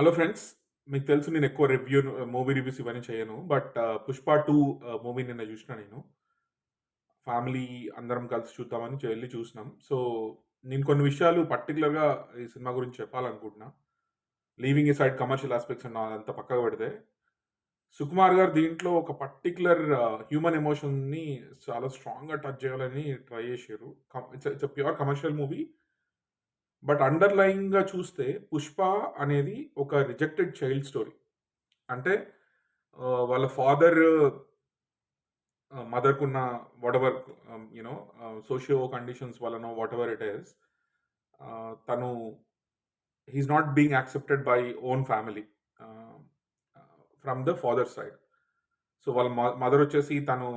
Hello friends. మీకు తెలుసు నేను ఎక్కువ రివ్యూ మూవీ రివ్యూస్ ఇవన్నీ చేయను. But uh, 'Pushpa two movie uh, నిన్న చూసినా నేను. ఫ్యామిలీ అందరం కలిసి చూద్దామని వెళ్ళి చూసినాం. సో, నేను కొన్ని విషయాలు పర్టికులర్గా ఈ సినిమా గురించి చెప్పాలనుకుంటున్నా. Leaving side commercial aspects and అదంతా పక్కకు పెడితే, సుకుమార్ గారు దీంట్లో ఒక పర్టిక్యులర్ హ్యూమన్ ఎమోషన్‌ని చాలా స్ట్రాంగ్‌గా టచ్ చేయాలని ట్రై చేశారు it's it's pure commercial movie. But అండర్‌లయింగ్‌గా చూస్తే 'పుష్ప' అనేది ఒక రిజెక్టెడ్ చైల్డ్ స్టోరీ. అంటే వాళ్ళ father మదర్‌కున్న whatever you know you socio conditions వలన వాట్ ఎవర్ ఇట్ ఈస్ తను he's not being accepted by own family from the father side. So, వాళ్ళ మ mother వచ్చేసి తను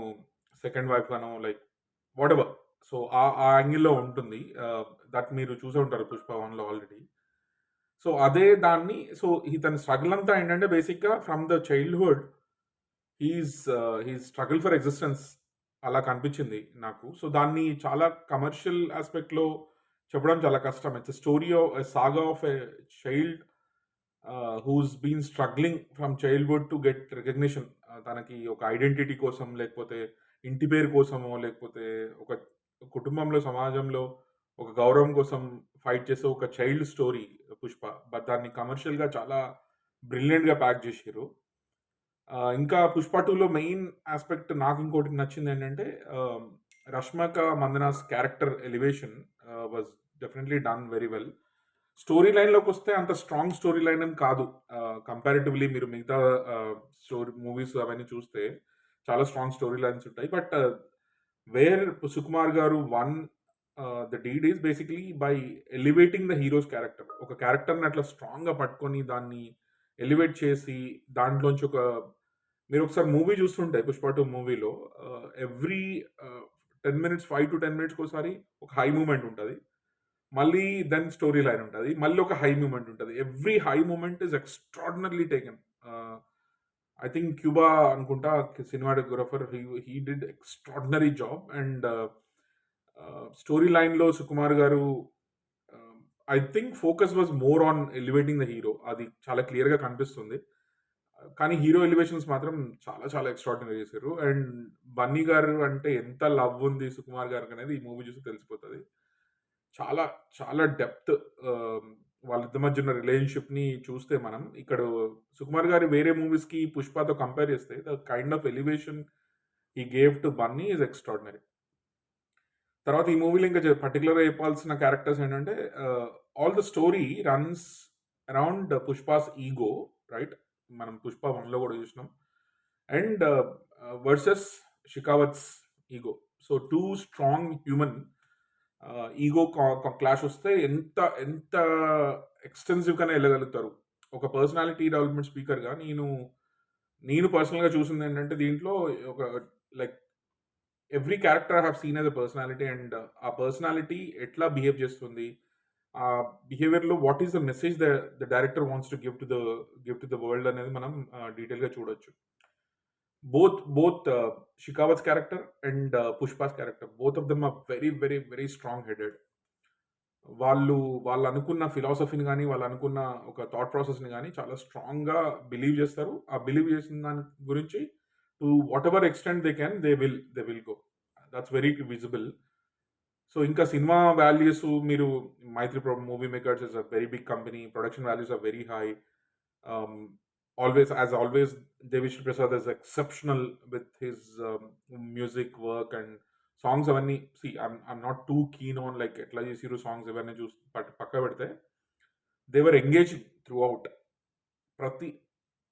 సెకండ్ వైఫ్‌గానో లైక్ వాట్ ఎవర్ సో, ఆ ఆ యాంగిల్‌లో ఉంటుంది. దట్ మీరు చూసే ఉంటారు 'పుష్ప 1'లో ఆల్రెడీ. సో, అదే దాన్ని సో, ఇతని స్ట్రగుల్ అంతా ఏంటంటే బేసిక్‌గా from the childhood he's is struggle for existence అలా కనిపించింది నాకు. సో, దాన్ని చాలా కమర్షియల్ ఆస్పెక్ట్లో చెప్పడం చాలా కష్టం. It's story of a saga of a child who's been struggling from childhood to get recognition. తనకి ఒక ఐడెంటిటీ కోసం లేకపోతే ఇంటి పేరు కోసమో లేకపోతే ఒక కుటుంబంలో, సమాజంలో ఒక గౌరవం కోసం ఫైట్ చేసే ఒక చైల్డ్ స్టోరీ 'పుష్ప'. బట్ దాన్ని కమర్షియల్‌గా చాలా బ్రిలియంట్‌గా ప్యాక్ చేసారు ఇంకా 'పుష్ప టూలో మెయిన్ ఆస్పెక్ట్ నాకు ఇంకోటి నచ్చింది ఏంటంటే Rashmika Mandanna's' character elevation was definitely done very well. Story లైన్లోకి వస్తే అంత స్ట్రాంగ్ స్టోరీ లైన్ ఏం కాదు. కంపారిటివ్‌లీ మీరు మిగతా స్టోరీ మూవీస్ అవన్నీ చూస్తే చాలా స్ట్రాంగ్ స్టోరీ లైన్స్ ఉంటాయి. But where Sukumar garu one the deed is basically by elevating the heroes character. ఒక క్యారెక్టర్‌ని అట్లా స్ట్రాంగ్‌గా పట్టుకొని దాన్ని ఎలివేట్ చేసి దాంట్లోంచి ఒక మీరు ఒకసారి మూవీ చూస్తుంటే 'పుష్ప టూ మూవీలో every ten minutes five to ten మినిట్స్కి ఒకసారి ఒక హై మూమెంట్ ఉంటుంది మళ్ళీ దెన్ స్టోరీ లైన్ ఉంటుంది మళ్ళీ ఒక హై మూమెంట్ ఉంటుంది every high moment is extraordinarily taken. I think 'Kuba' అనుకుంటా cinematographer he did extraordinary job and story లైన్‌లో Sukumar garu I think focus was more on elevating the hero. అది చాలా క్లియర్‌గా కనిపిస్తుంది. కానీ హీరో ఎలివేషన్స్ మాత్రం చాలా చాలా ఎక్స్ట్రాడినరీ చేశారు అండ్ బన్నీ గారు అంటే ఎంత లవ్ ఉంది సుకుమార్ గారికి అనేది ఈ మూవీ చూస్తే తెలిసిపోతుంది చాలా చాలా డెప్త్ వాళ్ళిద్దరి మధ్య ఉన్న రిలేషన్‌షిప్‌ని చూస్తే మనం ఇక్కడ సుకుమార్ గారి వేరే మూవీస్‌కి 'పుష్ప'తో కంపేర్ చేస్తే the kind of elevation he gave to Bunny is extraordinary తర్వాత ఈ మూవీలో ఇంకా పర్టికులర్గా చెప్పాల్సిన క్యారెక్టర్స్ ఏంటంటే all the story runs around Pushpa's ego right. మనం 'పుష్ప వన్లో కూడా చూసినాం. And versus Shekhawat's ego. So, two strong human ego కా క్లాష్ వస్తే ఎంత ఎంత ఎక్స్‌టెన్సివ్‌గానే వెళ్ళగలుగుతారు ఒక పర్సనాలిటీ డెవలప్‌మెంట్ స్పీకర్‌గా నేను నేను పర్సనల్‌గా చూసింది ఏంటంటే దీంట్లో ఒక like every character have seen as a personality and ఆ పర్సనాలిటీ ఎట్లా బిహేవ్ చేస్తుంది. ఆ బిహేవియర్‌లో what is the message the the director wants to give to the give to the world అనేది మనం డీటెయిల్‌గా చూడొచ్చు. Both both character character and Pushpa's character both of them are very very very strong headed. వాళ్ళు వాళ్ళనుకున్న ఫిలాసఫీని వాళ్ళు అనుకున్న ఒక thought ప్రాసెస్‌ని కానీ చాలా స్ట్రాంగ్‌గా బిలీవ్ చేస్తారు. ఆ బిలీవ్ చేసిన దాని గురించి to whatever extent they can they will they will go. That's very visible. So, ఇంకా సినిమా వాల్యూస్ మీరు 'Mythri movie makers' is a very big company. Production values are very high. Always always always always prasad is exceptional with with his music music work and songs అవన్నీ see I'm I'm not too keen on like ఎట్లా చేసిరు songs ఇవన్నీ చూసి పట్ పెడితే they were engaging throughout ప్రతి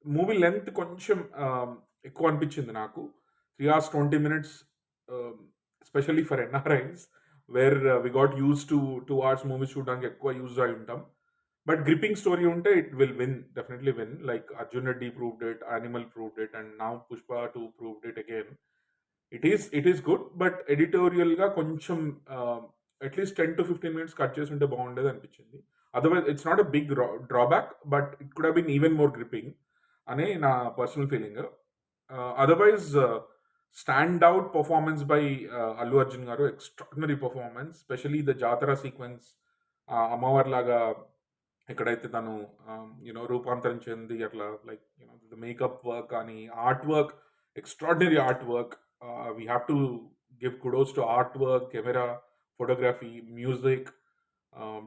movie length కొంచెం ఎక్కువ అనిపించింది నాకు. Three hours 20 minutes ah, especially for NRIs where we got use to two hours movies చూడడానికి ఎక్కువ యూజ్ అయి ఉంటాం. బట్ గ్రిప్పింగ్ స్టోరీ ఉంటే it will win definitely win. Like 'Arjun Reddy' proved it, 'Animal' proved it and now 'Pushpa two proved it again. It is it is good. But ఎడిటోరియల్‌గా కొంచెం at least ten to fifteen minutes cut చేసుంటే బాగుండేది అనిపించింది. Otherwise it's not a big draw drawback but it could have been even more gripping అనే నా personal feeling. Otherwise stand out performance by Allu Arjun garu extraordinary performance specially the జాతర sequence అమ్మవారి లాగా ఎక్కడైతే తను యూనో రూపాంతరం చెంది అట్లా like you know the makeup work కానీ, art work extraordinary art work. We we to give kudos to art work, camera, photography, music,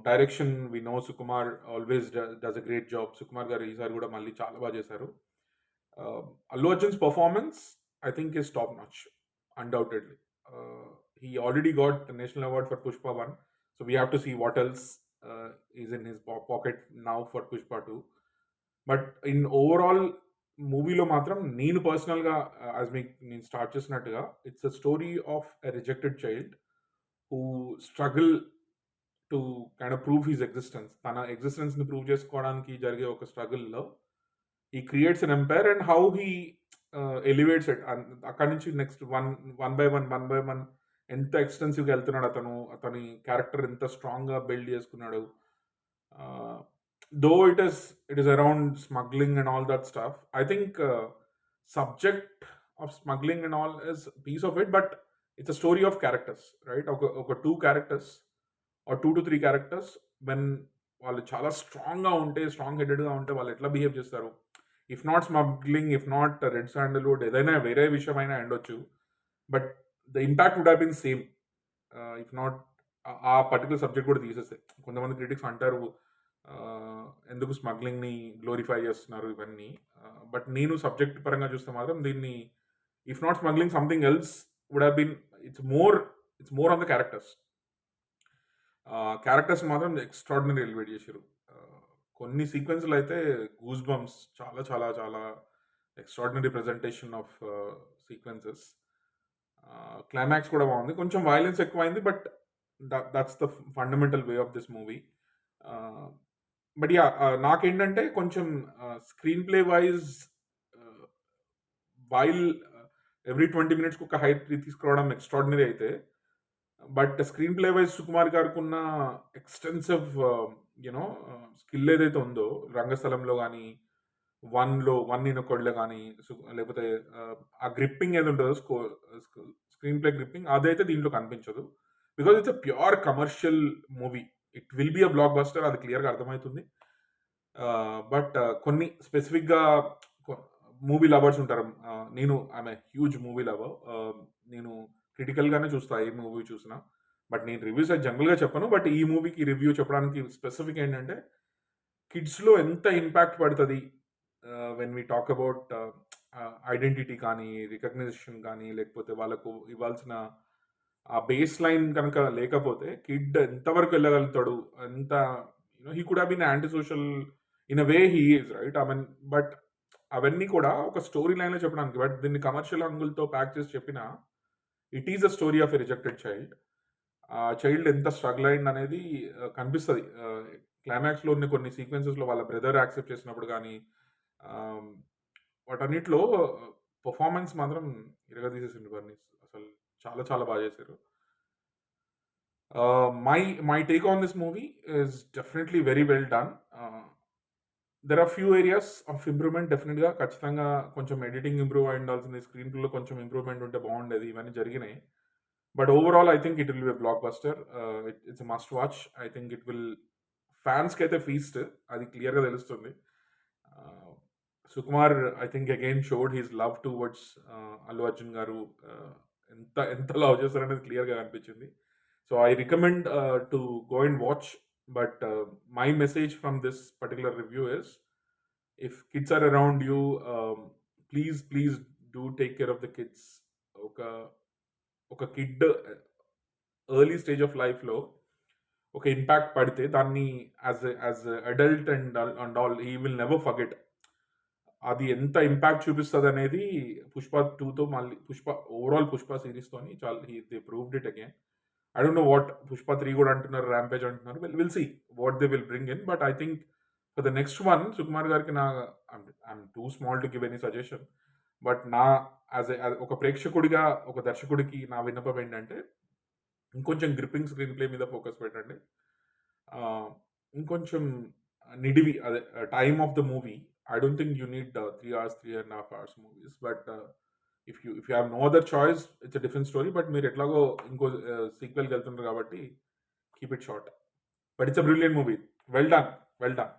direction we know Sukumar always does a great job. Sukumar garu ఈసారి కూడా మళ్ళీ చాలా బాగా చేశారు. Allu Arjun's performance I think is top notch undoubtedly. He already got national award for 'Pushpa one so we have to see what else ah, is in his పా pocket now for 2' but in overall మూవీలో మాత్రం నేను పర్సనల్‌గా as me నేను start చేసినట్టుగా it's a story of a rejected child who struggle to kind of prove his existence. తన ఎగ్జిస్టెన్స్‌ని prove చేసుకోవడానికి జరిగే ఒక స్ట్రగుల్‌లో he creates an empire and how he elevates it. అక్కడి నుంచి next one one by one, one by one ఎంత ఎక్స్‌టెన్సివ్‌గా వెళ్తున్నాడు అతను. అతని క్యారెక్టర్ ఎంత స్ట్రాంగ్‌గా బిల్డ్ చేసుకున్నాడు. Though it is it is around smuggling and all that stuff I think subject of smuggling and all is piece of it. But it's a story of characters right. ఒక ఒక two characters are 2-3 characters when వాళ్ళు చాలా స్ట్రాంగ్‌గా ఉంటే, strong హెడెడ్‌గా ఉంటే వాళ్ళు ఎట్లా behave చేస్తారు. If not smuggling, if not red sandalwood ఏదైనా వేరే విషయం అయినా but the impact would have been same. If not ఆ పర్టిక్యులర్ సబ్జెక్ట్ కూడా తీసేస్తే. కొంతమంది క్రిటిక్స్ అంటారు ఎందుకు స్మగ్లింగ్‌ని గ్లోరిఫై చేస్తున్నారు ఇవన్నీ. బట్ నేను సబ్జెక్ట్ పరంగా చూస్తే మాత్రం దీన్ని if not smuggling something else would have been it's more it's more on the characters. Characters మాత్రం ఎక్స్ట్రాడినరీ ఎలివేట్ చేశారు కొన్ని సీక్వెన్స్లు అయితే గూస్ బంప్స్ చాలా చాలా చాలా extraordinary presentation of sequences. Climax కూడా బాగుంది. కొంచెం వైలెన్స్ ఎక్కువైంది. But that's the fundamental way of this movie. But yeah నాకేంటంటే కొంచెం screen play wise while every 20 మినిట్స్‌కి ఒక హైట్ తీసుకురావడం ఎక్స్ట్రాడినరీ అయితే, but screen play wise Sukumar గారికున్న extensive you know skill ఏదైతే ఉందో రంగస్థలంలో కానీ వన్లో 'వన్ ఇన్ ఒకళ్ళు కానీ లేకపోతే ఆ గ్రిప్పింగ్ ఏది ఉంటుందో స్కో స్క్రీన్ ప్లే గ్రిప్పింగ్ అదైతే దీంట్లో కనిపించదు. Because it's a pure commercial movie. It will be a block buster అది క్లియర్‌గా అర్థమవుతుంది బట్ కొన్ని స్పెసిఫిక్‌గా మూవీ లవర్స్ ఉంటారు. నేను I'm a huge movie lover. నేను క్రిటికల్‌గానే చూస్తా ఏ మూవీ చూసినా. బట్ నేను రివ్యూస్ అయితే జనరల్‌గా చెప్పను. బట్ ఈ మూవీకి రివ్యూ చెప్పడానికి స్పెసిఫిక్ ఏంటంటే కిడ్స్‌లో ఎంత ఇంపాక్ట్ పడుతుంది when we talk about identity కానీ, రికగ్నైజేషన్ కానీ, లేకపోతే వాళ్ళకు ఇవ్వాల్సిన ఆ బేస్ లైన్ కనుక లేకపోతే కిడ్ ఎంతవరకు వెళ్ళగలుగుతాడు. ఎంత you know he could been anti social in a way he is right. I mean but అవన్నీ కూడా ఒక స్టోరీ లైన్‌లో చెప్పడానికి. బట్ దీన్ని కమర్షియల్ అంగుల్తో ప్యాక్ చేసి చెప్పిన it is a story of a rejected child. ఆ చైల్డ్ ఎంత స్ట్రగుల్ అయింది అనేది uh, కనిపిస్తుంది క్లైమాక్స్‌లో uh, ఉన్న కొన్ని సీక్వెన్సెస్‌లో వాళ్ళ బ్రదర్ యాక్సెప్ట్ చేసినప్పుడు కానీ వాటన్నిటిలో పర్ఫార్మెన్స్ మాత్రం ఇరగదీసేసిండు బర్నీస్ అసలు చాలా చాలా బాగా చేశారు. My my take on this movie is definitely very well done. There are few areas of improvement డెఫినెట్గా ఖచ్చితంగా కొంచెం ఎడిటింగ్ ఇంప్రూవ్ అయి ఉండాల్సింది. స్క్రీన్ ప్లేలో కొంచెం ఇంప్రూవ్‌మెంట్ ఉంటే బాగుండేది. ఇవన్నీ జరిగినాయి. But overall I think it will be blockbuster. It it's must watch. I think it will ఫ్యాన్స్కి అయితే ఫీస్ట్ అది క్లియర్‌గా తెలుస్తుంది. Sukumar I think again showed his love towards words Allu Arjun garu. ఎంత ఎంత లవ్ చేస్తారనేది క్లియర్‌గా అనిపించింది so I recommend to go and watch. But my message from this particular review is if kids are around you please please do take care of the kids. ఒక ఒక kid early stage of లైఫ్‌లో ఒక impact పడితే దాన్ని as as adult and all and all he will never forget. అది ఎంత impact చూపిస్తుంది అనేది 'పుష్ప టూతో మళ్ళీ 'పుష్ప' ఓవరాల్ 'పుష్ప' సీరీస్‌తోని చాలా he they proved it again. I don't know what 'Pushpa three కూడా అంటున్నారు. 'ర్యాంపేజ్' అంటున్నారు. Will will see what they will bring in. But I think for the next one Sukumar గారికి నా I'm too small to give any suggestion. But నా as ఒక ప్రేక్షకుడిగా, ఒక దర్శకుడికి నా విన్నపం ఏంటంటే ఇంకొంచెం గ్రిప్పింగ్ స్క్రీన్ ప్లే మీద ఫోకస్ పెట్టండి. ఇంకొంచెం నిడివి అదే time of the movie I don't think you need 3 hours, 3 and half hours movies. But if you if you have no other choice it's a different story. But మీరు ఎట్లాగో ఇంకో ఆహ్, సీక్వెల్‌కి వెళ్తున్నారు కాబట్టి keep it short. But it's a brilliant movie. Well done. Well done.